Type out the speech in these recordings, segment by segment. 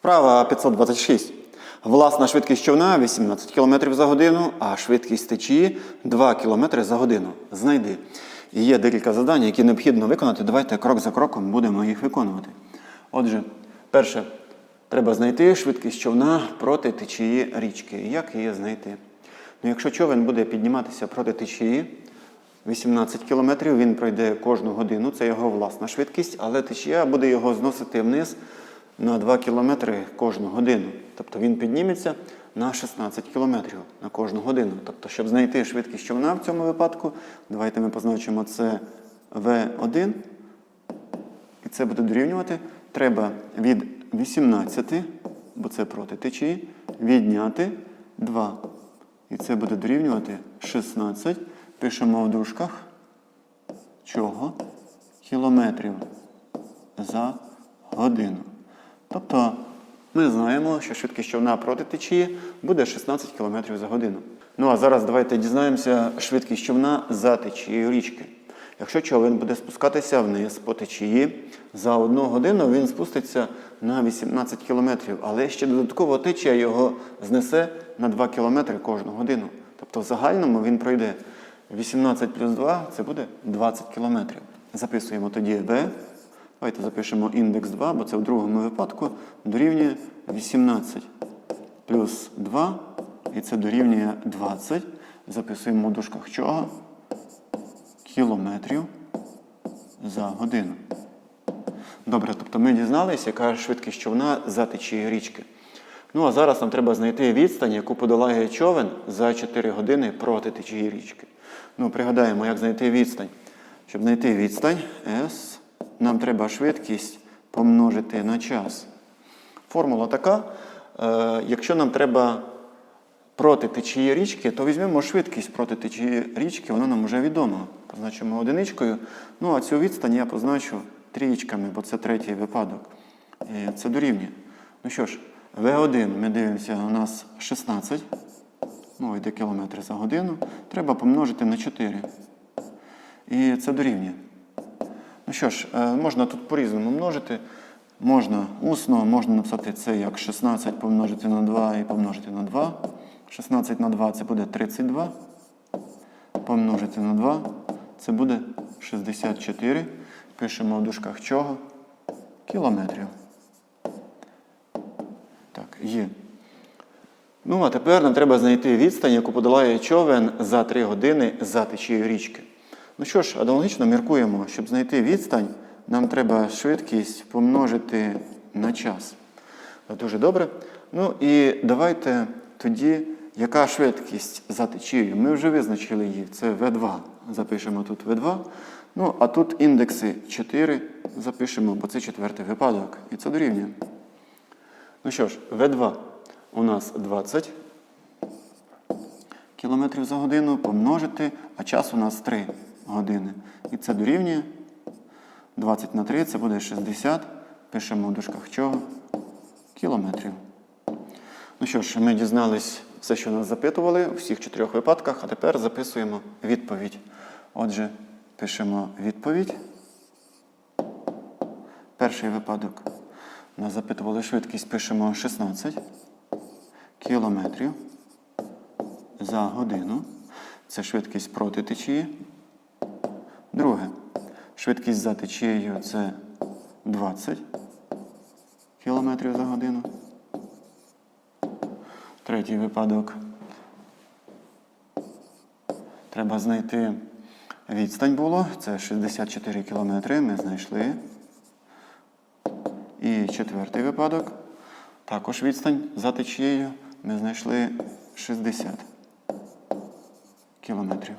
Вправа 526. Власна швидкість човна 18 км за годину, а швидкість течії 2 км за годину. Знайди. І є декілька завдань, які необхідно виконати. Давайте крок за кроком будемо їх виконувати. Отже, перше, треба знайти швидкість човна проти течії річки. Як її знайти? Ну, якщо човен буде підніматися проти течії 18 км, він пройде кожну годину, це його власна швидкість, але течія буде його зносити вниз на 2 км кожну годину. Тобто він підніметься на 16 км на кожну годину. Тобто, щоб знайти швидкість човна в цьому випадку, давайте ми позначимо це V1. І це буде дорівнювати. Треба від 18, бо це проти течії, відняти 2. І це буде дорівнювати 16. Пишемо в дужках чого? Кілометрів за годину. Тобто ми знаємо, що швидкість човна проти течії буде 16 км за годину. Ну а зараз давайте дізнаємося швидкість човна за течією річки. Якщо човен буде спускатися вниз по течії, за одну годину він спуститься на 18 км, але ще додатково течія його знесе на 2 км кожну годину. Тобто в загальному він пройде 18 плюс 2 це буде 20 км. Записуємо тоді B. Давайте запишемо індекс 2, бо це в другому випадку дорівнює 18 плюс 2, і це дорівнює 20. Записуємо в дужках чого? Кілометрів за годину. Добре, тобто ми дізналися, яка швидкість човна за течією річки. Ну а зараз нам треба знайти відстань, яку подолає човен за 4 години проти течії річки. Ну, пригадаємо, як знайти відстань. Щоб знайти відстань S, нам треба швидкість помножити на час. Формула така: е, якщо нам треба проти течії річки, то візьмемо швидкість проти течії річки, вона нам вже відома. Позначимо одиничкою. Ну а цю відстань я позначу трієчками, бо це третій випадок. Це дорівнює. Ну що ж, V1 ми дивимося, у нас 16. Ну, йде кілометри за годину. Треба помножити на 4. І це дорівнює. Ну що ж, е, можна тут по-різному множити. Можна усно, можна написати це як 16 помножити на 2 і помножити на 2. 16 на 2 це буде 32. Помножити на 2 це буде 64. Пишемо в дужках чого? Кілометрів. Так, є. Ну, а тепер нам треба знайти відстань, яку подолає човен за 3 години за течією річки. Ну що ж, аналогічно міркуємо, щоб знайти відстань, нам треба швидкість помножити на час. Дуже добре. Ну і давайте тоді, яка швидкість за течією? Ми вже визначили її. Це V2. Запишемо тут V2. Ну, а тут індекси 4 запишемо, бо це четвертий випадок. І це дорівнює. Ну що ж, V2 у нас 20 км за годину помножити, а час у нас 3 години. І це дорівнює 20 на 3, це буде 60. Пишемо в дужках чого? Кілометрів. Ну що ж, ми дізнались все, що нас запитували у всіх чотирьох випадках, а тепер записуємо відповідь. Отже, пишемо відповідь. Перший випадок. Нас запитували швидкість, пишемо 16 кілометрів за годину. Це швидкість проти течії. Друге. Швидкість за течією це 20 кілометрів за годину. Третій випадок. Треба знайти відстань було. Це 64 кілометри. Ми знайшли. І четвертий випадок. Також відстань за течією. Ми знайшли 60 кілометрів.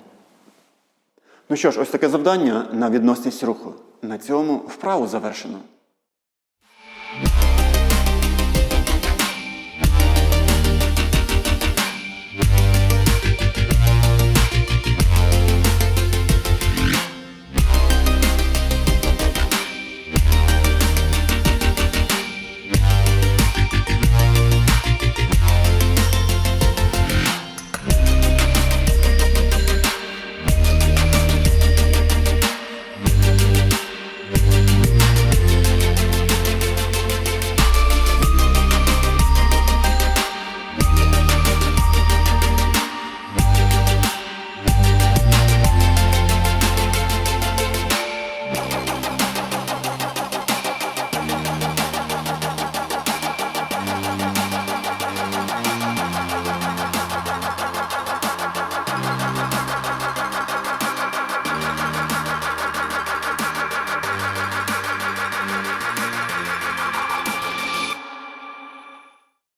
Ну що ж, ось таке завдання на відносність руху. На цьому вправу завершено.